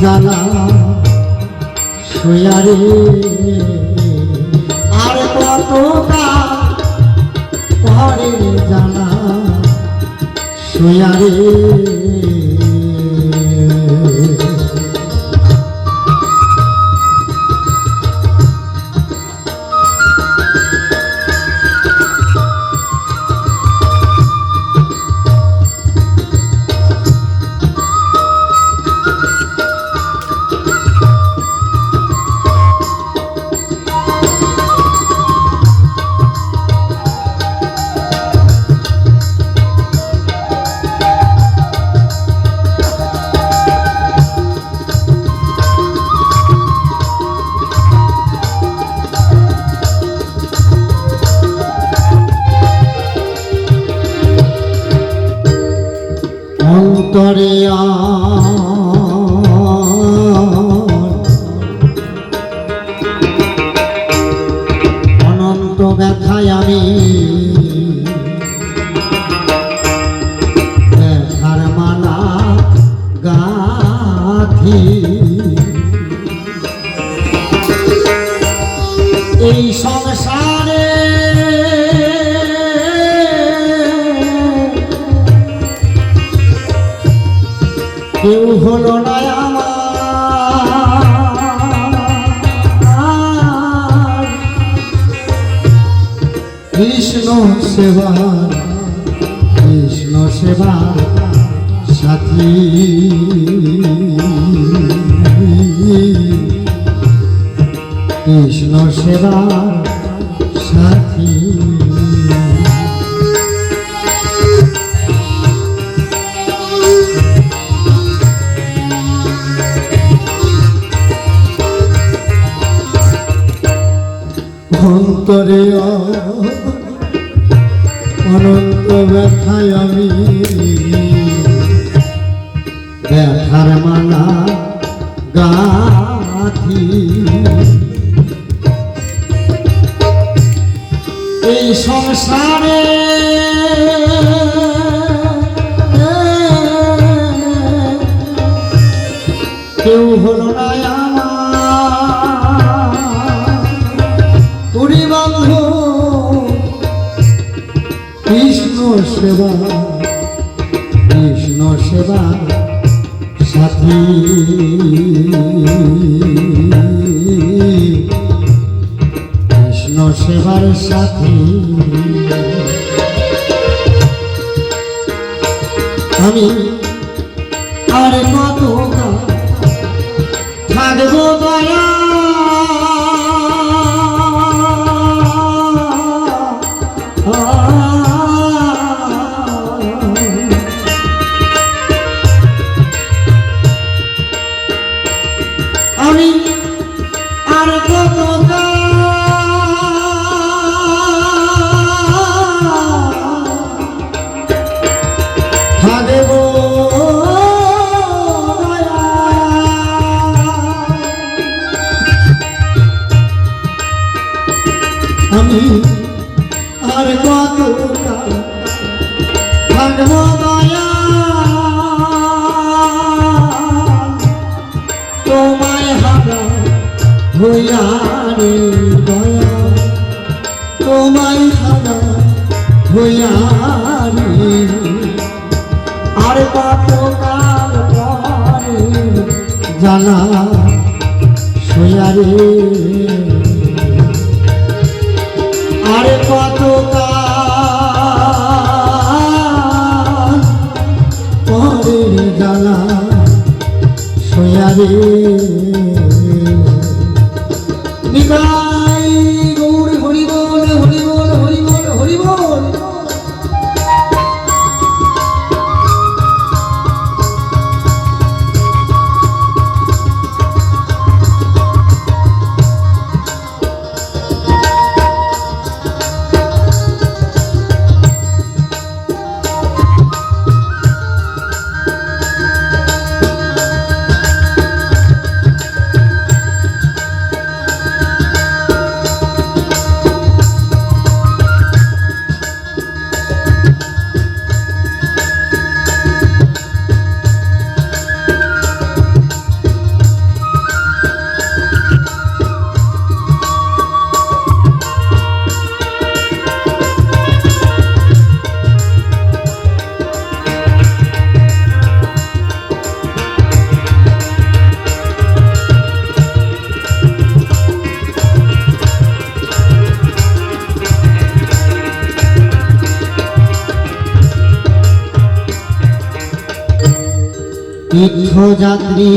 জ্বালা শুয়ারে আর কতটা পরে জ্বালা শুয়ারে অন্তরে অনন্ত ব্যথায় আমি এই সংসারে সেবা কৃষ্ণ সেবা সাথী। কৃষ্ণ সেবা সাথী। অন্তরে অনন্ত ব্যথায় আমি ব্যথার মালা গাথি। এই সংসারে সেবা কৃষ্ণ সেবা সাথী কৃষ্ণ সেবার সাথী আমি আর কত আমি আর দয়া তোমায় হারা হইয়া দয়া তোমায় হারা হইয়া আর কত কাল পরে জানা আর কত কাল পরে জানা শুয়া তীর্থযাত্রী।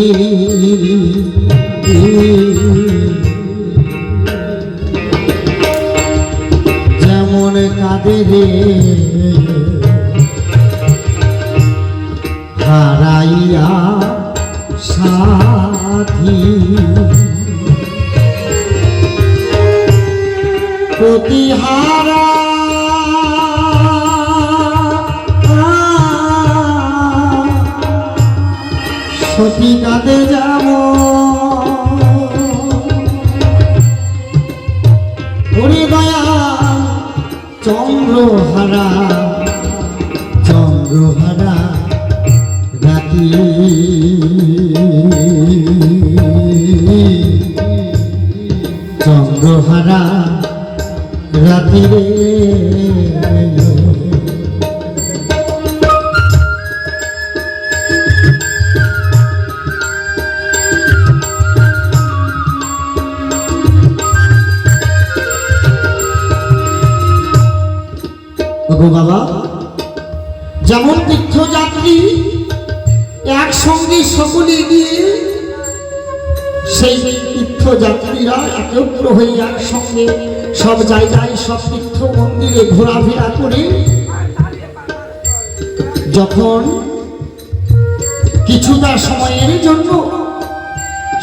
যেমন কাঁদে রে। হারাইয়া সাথী। প্রতিহারা সতী কাঁদে যাব ওরে দয়া চন্দ্রহারা। ওগো বাবা। যেমন তীর্থযাত্রী একসঙ্গে সকলে গিয়ে সেই তীর্থযাত্রীরা একত্র হয়ে একসঙ্গে সব জায়গায় সব তীর্থ মন্দিরে ঘোরাফেরা করে যখন কিছুটা সময়ের জন্য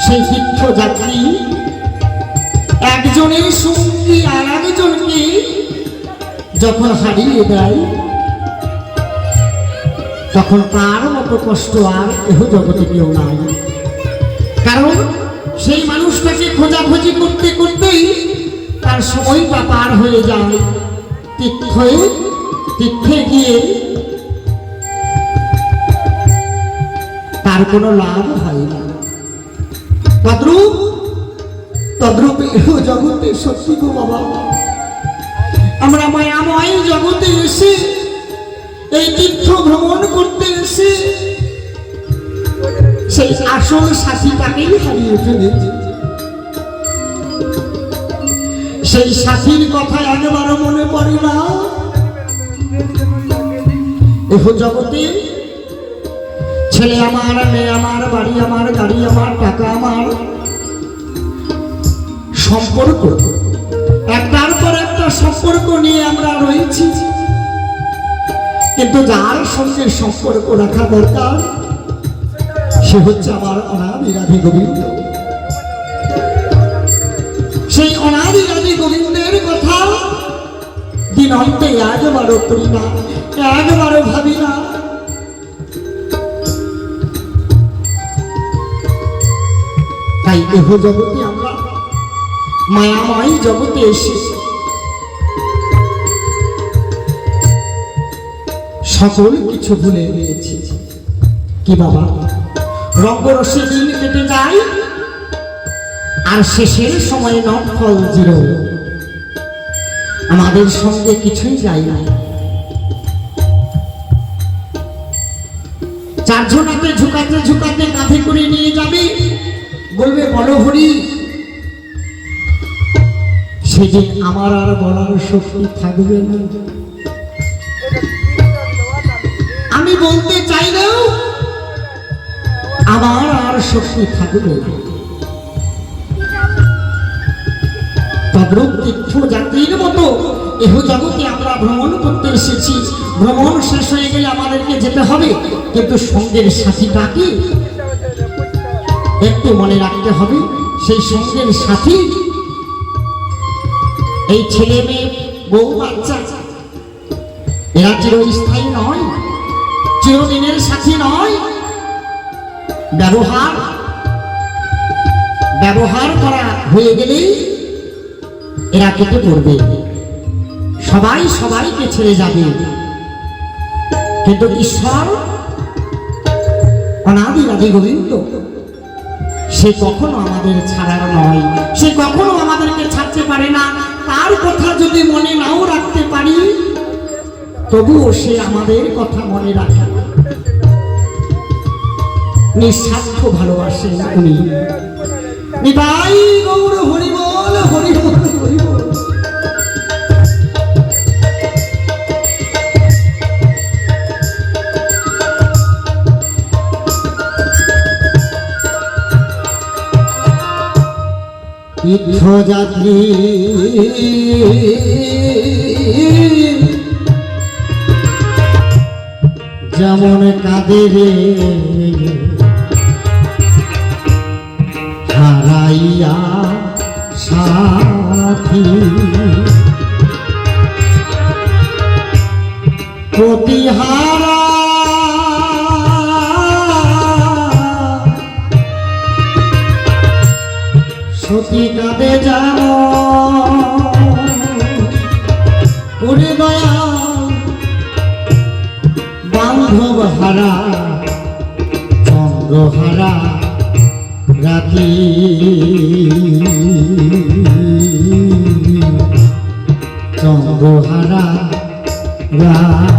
সেই তীর্থযাত্রী একজনের সঙ্গী আর একজনকে যখন হারিয়ে দেয় তখন তার মতো কষ্ট আর এহ জগতে কেউ নাই। কারণ সেই মানুষটাকে খোঁজাখুঁজি করতে করতেই তার সময়টা পার হয়ে যায়। তীর্থে তীর্থে গিয়ে তার কোনো লাভ হয় না। তদ্রূপ তদ্রূপ এহ জগতে সত্যি গো বাবা। আমরা মায়াময় জগতে এসে এই তীর্থ ভ্রমণ করতে এসে সেই আসল সাথীটাকেই হারিয়ে ফেলেছি। সেই সাথীর কথা একবারও মনে পড়ে না। এহ জগতে ছেলে আমার, মেয়ে আমার, বাড়ি আমার, গাড়ি আমার, টাকা আমার, সম্পর্ক একটার পর একটা সম্পর্ক নিয়ে আমরা রয়েছি। কিন্তু যার সঙ্গে সম্পর্ক রাখা দরকার, সে হচ্ছে আমার অনাদিরাধি গোবিন্দ। সেই অনাদিরাধি গোবিন্দের কথা দিন অন্তে একবারও করি না, একবারও ভাবি না। তাই দেহ জগতে আমরা, মায়াময় জগতে এসে সকল কিছু ভুলে গিয়েছি। কি বাবা? রঙ্গরসে দিন কেটে যায়, আর শেষের সময় নফল জিরো। আমাদের সঙ্গে কিছুই যায় না। চারজনাকে ঝুকাতে ঝুকাতে কাঁধে করে নিয়ে যাবে। বলবে, বলো হরি, সেদিন আমার আর বলার শক্তি থাকবে না। আমি বলতে চাইলেও আমার আর শক্তি থাকবে না। মতো এহ জগতে আমরা ভ্রমণ করতে এসেছি। ভ্রমণ শেষ হয়ে গেলে আমাদেরকে যেতে হবে। কিন্তু সঙ্গের একটু মনে রাখতে হবে, সেই সঙ্গের সাথী এই ছেলে মেয়ে বউ বাচ্চা। এরা চিরস্থায়ী নয়। চিরদিনের সাথী নয়। ব্যবহার ব্যবহার করা হয়ে গেলেই এরা কেটে পড়বে। সবাই সবাইকে ছেড়ে যাবে। কিন্তু ঈশ্বর, অনাদি রাধে গোবিন্দ, সে কখনো আমাদের ছাড়ার নয়। সে কখনো আমাদেরকে ছাড়তে পারে না। তার কথা যদি মনে নাও রাখতে পারি, তবুও সে আমাদের কথা মনে রাখে নিঃস্বার্থ ভালোবাসেন উনি। নিতাই গৌর হরিবল যেমন কাদের হারাইয়া সাথী। প্রতিহারা যাব দয়া বান্ধব হারা চন্দ্র হারা রাতি চন্দ্র হারা রাতি